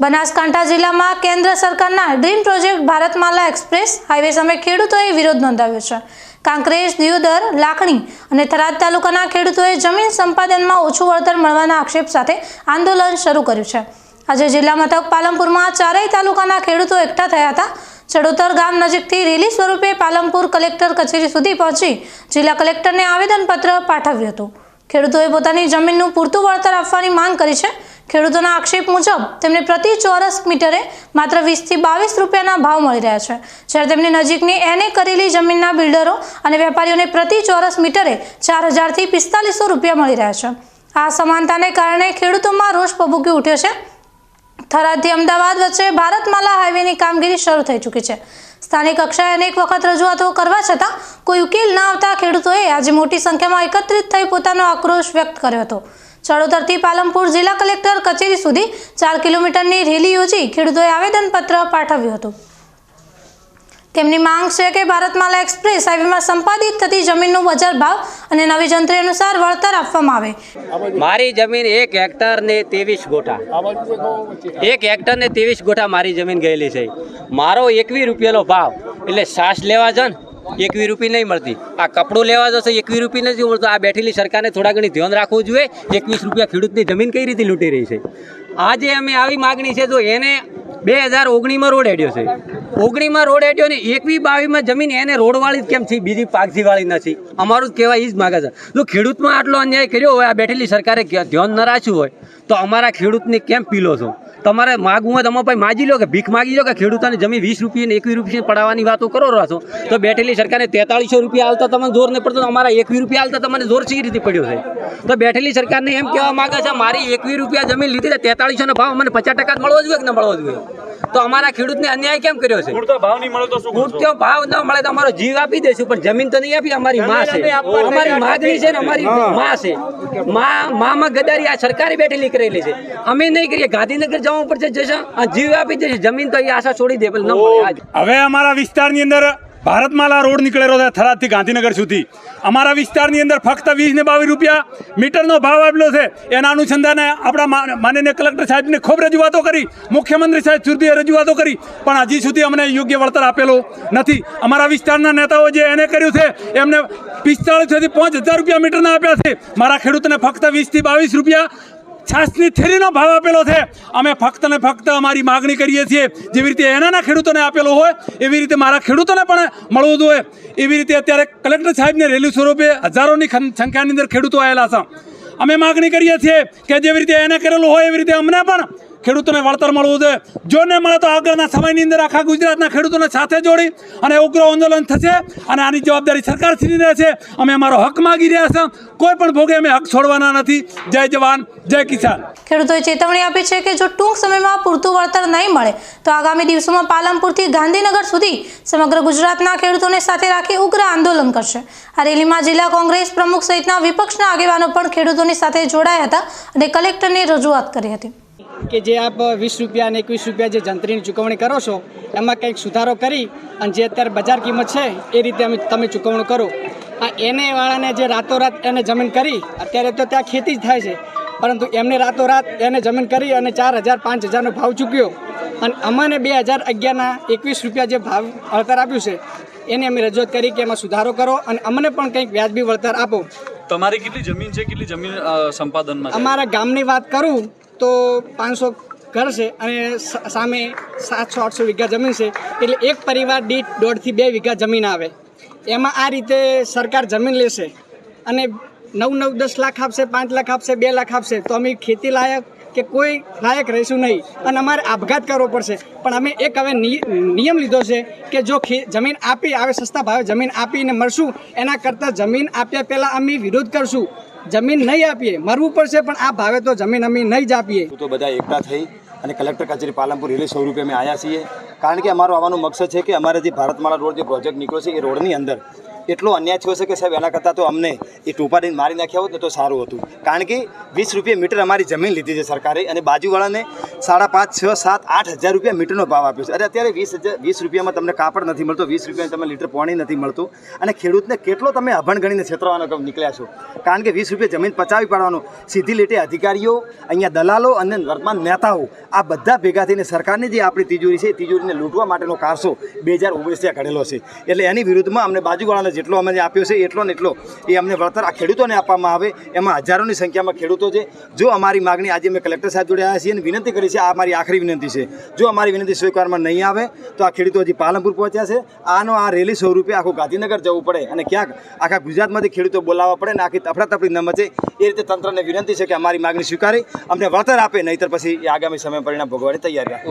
બનાસકાંઠા જિલ્લામાં કેન્દ્ર સરકારના dream project Bharatmala express highway સામે ખેડૂતોએ વિરોધ નોંધાવ્યો છે. કાંકરેજ, દિયોદર, લાખણી અને થરાદ તાલુકાના ખેડૂતોએ જમીન સંપાદનમાં ઓછું વળતર મળવાના આક્ષેપ સાથે આંદોલન શરૂ કર્યું છે. આજે જિલ્લા મથક પાલનપુરમાં ચારેય તાલુકાના ખેડૂતો એકઠા થયા હતા. ચડોતર ગામ નજીકથી રેલી સ્વરૂપે પાલનપુર કલેક્ટર કચેરી સુધી પહોંચી જિલ્લા કલેક્ટરને આવેદનપત્ર પાઠવ્યું હતું. ખેડૂતોએ પોતાની જમીનનું પૂરતું વળતર આપવાની માંગ કરી છે. ખેડૂતોના આક્ષેપ મુજબ તેમને પ્રતિ ચોરસ મીટરે માત્ર વીસથી બાવીસ રૂપિયાના ભાવ મળી રહ્યા છે. જ્યારે તેમની નજીકની એને કરેલી જમીનના બિલ્ડરો અને વેપારીઓને પ્રતિ ચોરસ મીટરે ચાર હજારથી પિસ્તાલીસો રૂપિયા મળી રહ્યા છે. આ સમાનતાને કારણે ખેડૂતોમાં રોષ ભભૂકી ઉઠ્યો છે. થરાદથી અમદાવાદ વચ્ચે ભારતમાલા હાઈવેની કામગીરી શરૂ થઈ ચૂકી છે. સ્થાનિક કક્ષાએ અનેક વખત રજૂઆતો કરવા છતાં કોઈ ઉકેલ ન આવતા ખેડૂતોએ આજે મોટી સંખ્યામાં એકત્રિત થઈ પોતાનો આક્રોશ વ્યક્ત કર્યો હતો. ચડોતરથી પાલનપુર જિલ્લા કલેક્ટર કચેરી સુધી ચાર કિલોમીટરની રેલી યોજી ખેડૂતોએ આવેદનપત્ર પાઠવ્યું હતું. તેમની માંગ છે કે ભારતમાલા એક્સપ્રેસ હાઈવેમાં સંપાદિત થતી જમીનનું બજાર ભાવ અને નવી જંત્રી અનુસાર વળતર આપવામાં આવે. મારી જમીન એક હેક્ટર ને ત્રેવીસ ગોઠા. એક હેક્ટર ને ત્રેવીસ ગોઠા મારી જમીન ગયેલી છે. મારો એકવી રૂપિયાનો ભાવ. એટલે સાસ લેવા છે ને એકવી રૂપી નહીં મળતી. આ કપડું લેવા જશે એકવી રૂપી નથી મળતું. આ બેઠેલી સરકારને થોડા ઘણી ધ્યાન રાખવું જોઈએ. એકવીસ રૂપિયા ખેડૂતની જમીન કઈ રીતે લૂંટી રહી છે? આજે અમે આવી માગણી છે તો એને બે હજાર ઓગણીમાં રોડ હેડ્યો છે. ઓગણીમાં રોડ હેડ્યો ને એકવી બાવીમાં જમીન એને રોડવાળી જ કેમ છે? બીજી પાકજીવાળી નથી. અમારું જ કહેવાય એ જ માગે છે. જો ખેડૂતમાં આટલો અન્યાય કર્યો હોય, આ બેઠેલી સરકારે ધ્યાન ન રાખ્યું હોય, તો અમારા ખેડૂતને કેમ પીલો છો? તમારે માગવું હોય તમે ભાઈ માગી લો કે ભીખ માગી લો કે ખેડૂતોને જમીન વીસ રૂપિયા ને એકવીસ રૂપિયા પડાવવાની વાતો કરો છો. તો બેઠેલી સરકારે તેતાળીસો રૂપિયા હાલતા તમને જોર નહીં પડતો અમારા એકવીસ રૂપિયા હાલતા તમને જોર સી રીતે પડ્યો છે? તો બેઠેલી સરકારને એમ કહેવા માંગે છે મારી એકવીસ રૂપિયા જમીન લીધી તેતાળીસો નો ભાવ અમને પચાસ ટકા મળવો જોઈએ કે ન મળવો જોઈએ? તો અમારા ખેડૂતને અન્યાય કેમ કર્યો છે? પૂરતો ભાવ નહીં મળે તો શું પૂરતો ભાવ ન મળે તો અમારો જીવ આપી દેશું પણ જમીન તો નહીં આપી અમારી માં છે. અમારી માગણી છે ને અમારી માં છે. માં માં ગદારી આ સરકારે બેઠેલી કરેલી છે. અમે નહીં કરીએ ગાંધીનગર જવું પડશે જશે જીવ આપી દેશે. જમીન તો એ આશા છોડી દે પણ ન મળે આજ. હવે અમારા વિસ્તારની અંદર ભારતમાલા રોડ નીકળેલો છે. થરાદથી ગાંધીનગર સુધી. અમારા વિસ્તારની અંદર ફક્ત વીસ ને બાવીસ રૂપિયા મીટરનો ભાવ આપેલો છે. એના અનુસંધાને આપણા માનનીય કલેક્ટર સાહેબને ખૂબ રજૂઆતો કરી. મુખ્યમંત્રી સાહેબ સુધી રજૂઆતો કરી. પણ હજી સુધી અમને યોગ્ય વળતર આપેલો નથી. અમારા વિસ્તારના નેતાઓ જે એને કર્યું છે, એમને પિસ્તાળીસથી પાંચ હજાર રૂપિયા મીટરના આપ્યા છે. મારા ખેડૂતને ફક્ત વીસથી બાવીસ રૂપિયા છાસની થેરીનો ભાવ આપેલો છે. અમે ફક્ત ને ફક્ત અમારી માગણી કરીએ છીએ, જેવી રીતે એનાના ખેડૂતોને આપેલો હોય, એવી રીતે મારા ખેડૂતોને પણ મળવું જોઈએ. એવી રીતે અત્યારે કલેક્ટર સાહેબને રેલી સ્વરૂપે હજારોની સંખ્યાની અંદર ખેડૂતો આવેલા છે. અમે માગણી કરીએ છીએ કે જેવી રીતે એને કરેલું હોય, એવી રીતે અમને પણ ખેડૂતોને વળતર મળવું જોઈએ. જો ન મળે તો આગળના સમયની અંદર આખા ગુજરાતના ખેડૂતોને સાથે જોડી અને ઉગ્ર આંદોલન થશે અને આની જવાબદારી સરકારશ્રીની રહેશે અમે અમારો હક માગી રહ્યા છે કોઈ પણ ભોગે અમે હક છોડવાના નથી. જય જવાન, જય કિસાન. ખેડૂતોએ ચેતવણી આપી છે કે જો ટૂંક સમયમાં પૂરતું વળતર નહીં મળે, તો આગામી દિવસોમાં પાલનપુરથી ગાંધીનગર સુધી સમગ્ર ગુજરાતના ખેડૂતોને સાથે રાખી ઉગ્ર આંદોલન કરશે. આ રેલીમાં જિલ્લા કોંગ્રેસ પ્રમુખ સહિતના વિપક્ષના આગેવાનો પણ ખેડૂતોની સાથે જોડાયા હતા અને કલેક્ટરને રજૂઆત કરી હતી. કે જે આપ વીસ રૂપિયા અને એકવીસ રૂપિયા જે જંત્રીની ચૂકવણી કરો છો એમાં કંઈક સુધારો કરી અને જે અત્યારે બજાર કિંમત છે એ રીતે અમે તમે ચૂકવણું કરો. આ એને વાળાને જે રાતોરાત એને જમીન કરી અત્યારે તો ત્યાં ખેતી જ થાય છે પરંતુ એમને રાતોરાત એને જમીન કરી અને ચાર હજાર પાંચ હજારનો ભાવ ચૂક્યો. અને અમને બે હજાર અગિયારના એકવીસ રૂપિયા જે ભાવ વળતર આપ્યું છે એને અમે રજૂઆત કરી કે એમાં સુધારો કરો અને અમને પણ કંઈક વ્યાજબી વળતર આપો. તમારી કેટલી જમીન છે કેટલી જમીન સંપાદનમાં અમારા ગામની વાત કરું તો પાંચસો ઘર છે અને સામે સાતસો, આઠસો વીઘા જમીન છે. એટલે એક પરિવાર દીઠ દોઢથી બે વીઘા જમીન આવે. એમાં આ રીતે સરકાર જમીન લેશે અને નવ નવ, દસ લાખ આપશે, પાંચ લાખ આપશે, બે લાખ આપશે. તો અમે ખેતી લાયક કે કોઈ લાયક રહીશું નહીં. અને અમારે આપઘાત કરવો પડશે. પણ અમે એક હવે નિયમ લીધો છે કે જો જમીન આપી, આવે, સસ્તા ભાવે જમીન આપીને મળશું એના કરતાં જમીન આપ્યા પહેલાં અમે વિરોધ કરશું. જમીન નહીં આપીએ, મરવું પડશે પણ આ ભાવે તો જમીન અમે નહીં જ આપીએ. તો બધા એકઠા થઈ અને કલેક્ટર કચેરી પાલનપુર રેલી સ્વરૂપે અમે આવ્યા છીએ. કારણ કે અમારો આવવાનો મકસદ છે કે અમારે જે ભારતમાળા રોડ જે પ્રોજેક્ટ નીકળ્યો છે એ રોડની અંદર એટલો અન્યાય થયો છે કે સાહેબ, એના કરતાં તો અમને એ ટોપાડીને મારી નાખ્યા હોત ને તો સારું હતું. કારણ કે વીસ રૂપિયા મીટર અમારી જમીન લીધી છે સરકારે અને બાજુવાળાને સાડા પાંચ, છ, સાત, આઠ હજાર રૂપિયા મીટરનો ભાવ આપ્યો છે. અરે અત્યારે વીસ હજાર, વીસ રૂપિયામાં તમને કાપડ નથી મળતો, વીસ રૂપિયામાં તમે લીટર પાણી નથી મળતું. અને ખેડૂતને કેટલો તમે અભણ ગણીને છેતરવાનો નીકળ્યા છો? કારણ કે વીસ રૂપિયા જમીન પચાવી પાડવાનો, સીધી લીટે અધિકારીઓ, અહીંયા દલાલો અને વર્તમાન નેતાઓ, આ બધા ભેગા થઈને સરકારની જે આપણી તિજોરી છે તિજોરીને લૂંટવા માટેનો કારસો બે હજાર ઓગણીસથી ઘડેલો છે. એટલે એની વિરુદ્ધમાં અમને બાજુવાળાને જેટલો અમને આપ્યો છે, એટલો ને એટલો એ અમને વળતર આ ખેડૂતોને આપવામાં આવે. એમાં હજારોની સંખ્યામાં ખેડૂતો છે. જો અમારી માગણી આજે અમે કલેક્ટર સાહેબ જોડે આવ્યા છીએ અને વિનંતી કરી છે, આ અમારી આખરી વિનંતી છે. જો અમારી વિનંતી સ્વીકારમાં નહીં આવે, તો આ ખેડૂતો હજી પાલનપુર પહોંચ્યા છે. આનો આ રેલી સ્વરૂપે આખું ગાંધીનગર જવું પડે અને ક્યાંક આખા ગુજરાતમાંથી ખેડૂતો બોલાવવા પડે ને આખી તફડાતફડી ન મચે, એ રીતે તંત્રને વિનંતી છે કે અમારી માગણી સ્વીકારી, અમને વળતર આપે, નહીંતર પછી એ આગામી સમય પરિણામ ભોગવવાની તૈયારી રાખે.